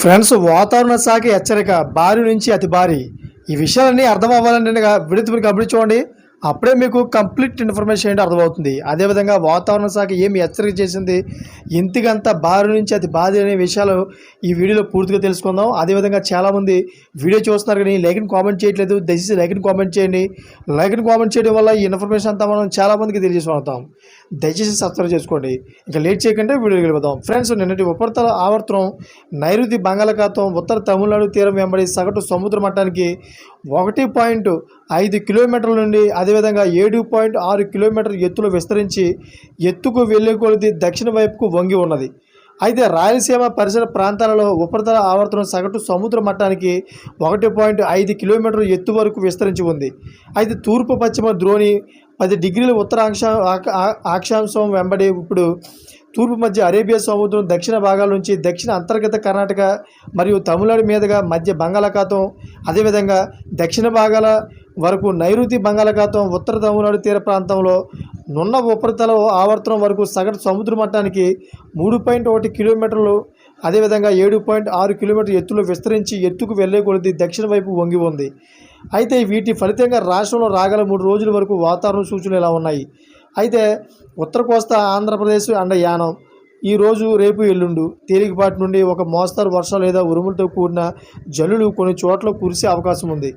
Friends వాతావరణ శాఖ హెచ్చరిక భారీ నుంచి అతి భారీ. ఈ విషయాలన్నీ అర్థం అవ్వాలంటే విడత మీరు అప్పుడే మీకు కంప్లీట్ ఇన్ఫర్మేషన్ ఏంటో అర్థమవుతుంది. అదేవిధంగా వాతావరణ శాఖ ఏమి హెచ్చరిక చేసింది? ఇంతకంత భారీ నుంచి అతి భారీ అనే విషయాలు ఈ వీడియోలో పూర్తిగా తెలుసుకుందాం. అదేవిధంగా చాలామంది వీడియో చూస్తున్నారు కానీ లైక్ని కామెంట్ చేయట్లేదు. దయచేసి లైక్ని కామెంట్ చేయండి. లైక్ని కామెంట్ చేయడం వల్ల ఈ ఇన్ఫర్మేషన్ అంతా మనం చాలామందికి తెలియజేసుకుంటాం దయచేసి సబ్స్క్రైబ్ చేసుకోండి. ఇంకా లేట్ చేయకుండా వీడియోకి వెళ్ళిపోదాం. ఫ్రెండ్స్ నిన్నటి ఉపరితల ఆవర్తనం నైరుతి బంగాళాఖాతం ఉత్తర తమిళనాడు తీరం వెంబడి సగటు సముద్ర మట్టానికి ఒకటి పాయింట్ ఐదు కిలోమీటర్ల నుండి అదేవిధంగా ఏడు పాయింట్ ఆరు కిలోమీటర్ ఎత్తులో విస్తరించి ఎత్తుకు వెళ్ళే కొలది దక్షిణ వైపుకు వంగి ఉన్నది. అయితే రాయలసీమ పరిసర ప్రాంతాలలో ఉపరితల ఆవర్తనం సగటు సముద్ర మట్టానికి ఒకటి పాయింట్ ఐదు కిలోమీటర్ ఎత్తు వరకు విస్తరించి ఉంది. అయితే తూర్పు పశ్చిమ ద్రోణి పది డిగ్రీల ఉత్తర ఆక- అక్షాంశం వెంబడి ఇప్పుడు తూర్పు మధ్య అరేబియా సముద్రం దక్షిణ భాగాల నుంచి దక్షిణ అంతర్గత కర్ణాటక మరియు తమిళనాడు మీదుగా మధ్య బంగాళాఖాతం. అదేవిధంగా దక్షిణ భాగాల వరకు నైరుతి బంగాళాఖాతం ఉత్తర తమిళనాడు తీర ప్రాంతంలో నున్న ఉపరితల ఆవర్తనం వరకు సగటు సముద్ర మట్టానికి మూడు పాయింట్ ఒకటి కిలోమీటర్లు అదేవిధంగా ఏడు పాయింట్ ఆరు కిలోమీటర్ ఎత్తులో విస్తరించి ఎత్తుకు వెళ్ళే కొలది దక్షిణ వైపు వంగి ఉంది. అయితే వీటి ఫలితంగా రాష్ట్రంలో రాగల మూడు రోజుల వరకు వాతావరణ సూచనలు ఇలా ఉన్నాయి? అయితే ఉత్తర కోస్తా ఆంధ్రప్రదేశ్ అండ్ యానం. ఈ రోజు రేపు ఎల్లుండు తేలికపాటి నుండి ఒక మోస్తరు వర్షం లేదా ఉరుములతో కూడిన జల్లులు కొన్ని చోట్ల కురిసే అవకాశం ఉంది.